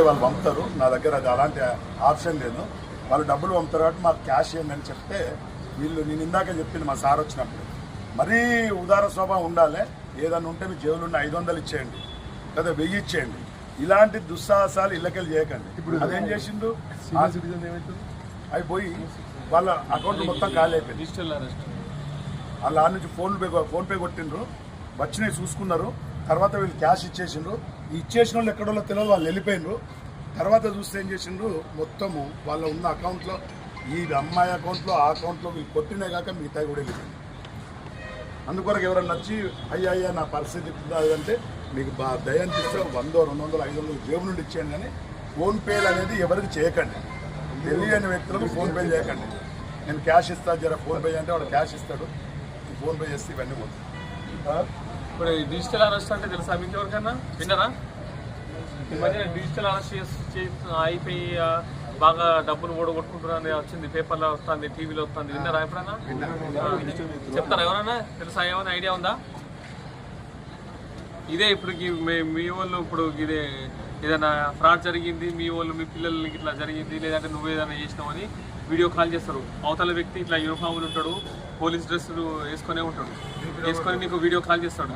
వాళ్ళు పంపుతారు. నా దగ్గర అది అలాంటి ఆప్షన్ లేదు. వాళ్ళు డబ్బులు పంపుతారు కాబట్టి మాకు క్యాష్ ఇవ్వండి చెప్తే వీళ్ళు నేను ఇందాక చెప్పింది మా సార్ వచ్చినప్పుడు. మరీ ఉదార స్వభావం ఉండాలి. ఏదన్నా ఉంటే మీ జేబులు ఉన్న ఐదు వందలు ఇచ్చేయండి. లేదా వెయ్యి ఇచ్చేయండి. ఇలాంటి దుస్సాహసాలు ఇళ్ళకెళ్ళి చేయకండి. ఇప్పుడు అదేం చేసిండు? అవి పోయి వాళ్ళ అకౌంట్ మొత్తం ఖాళీ అయిపోయింది. డిజిటల్ అరెస్ట్ వాళ్ళ నుంచి ఫోన్ పే ఫోన్ పే కొట్టిండ్రు. వచ్చినాయి చూసుకున్నారు. తర్వాత వీళ్ళు క్యాష్ ఇచ్చేసిండ్రు. ఇచ్చేసిన వాళ్ళు ఎక్కడో తెలియదు వాళ్ళు వెళ్ళిపోయిండ్రు. తర్వాత చూస్తే ఏం చేసిండ్రు? మొత్తము వాళ్ళ ఉన్న అకౌంట్లో ఈ అమ్మాయి అకౌంట్లో ఆ అకౌంట్లో వీళ్ళు కొట్టినే కాక మిగతా కూడా వెళ్ళిపోయింది అందుకొరకు ఎవరైనా వచ్చి అయ్యా అయ్యా నా పరిస్థితి అంటే మీకు బా దయ అనిపిస్తే ఒక వందో రెండు వందలు ఐదు వందలు జేబు నుండి ఇచ్చేయండి కానీ ఫోన్పేలు అనేది ఎవరికి చేయకండి. తెలియని వ్యక్తులకు ఫోన్పే చేయకండి. నేను క్యాష్ ఇస్తాను జర ఫోన్పే అంటే వాడు క్యాష్ ఇస్తాడు. ఫోన్పే చేస్తే ఇవన్నీ పోతాయి. ఇప్పుడు డిజిటల్ అరెస్ట్ అంటే తెలుసా మీకు ఎవరికైనా విన్నారా? ఈ మధ్య డిజిటల్ అరెస్ట్ అయిపోయి బాగా డబ్బులు ఓడగొట్టుకుంటున్నారని వచ్చింది పేపర్లో వస్తుంది టీవీలో వస్తుంది విన్నారా ఎప్పుడైనా చెప్తారా ఎవరైనా తెలుసా ఏమైనా ఐడియా ఉందా? ఇదే ఇప్పుడు ఈ మీ- వాళ్ళు ఇప్పుడు ఇదే ఏదైనా ఫ్రాడ్ జరిగింది మీ వాళ్ళు మీ పిల్లలకి ఇట్లా జరిగింది లేదంటే నువ్వు ఏదైనా చేసినావని వీడియో కాల్ చేస్తారు. అవతల వ్యక్తి ఇట్లా యూనిఫామ్లు ఉంటాడు పోలీస్ డ్రెస్సులు వేసుకునే ఉంటాడు. వేసుకొని నీకు వీడియో కాల్ చేస్తాడు.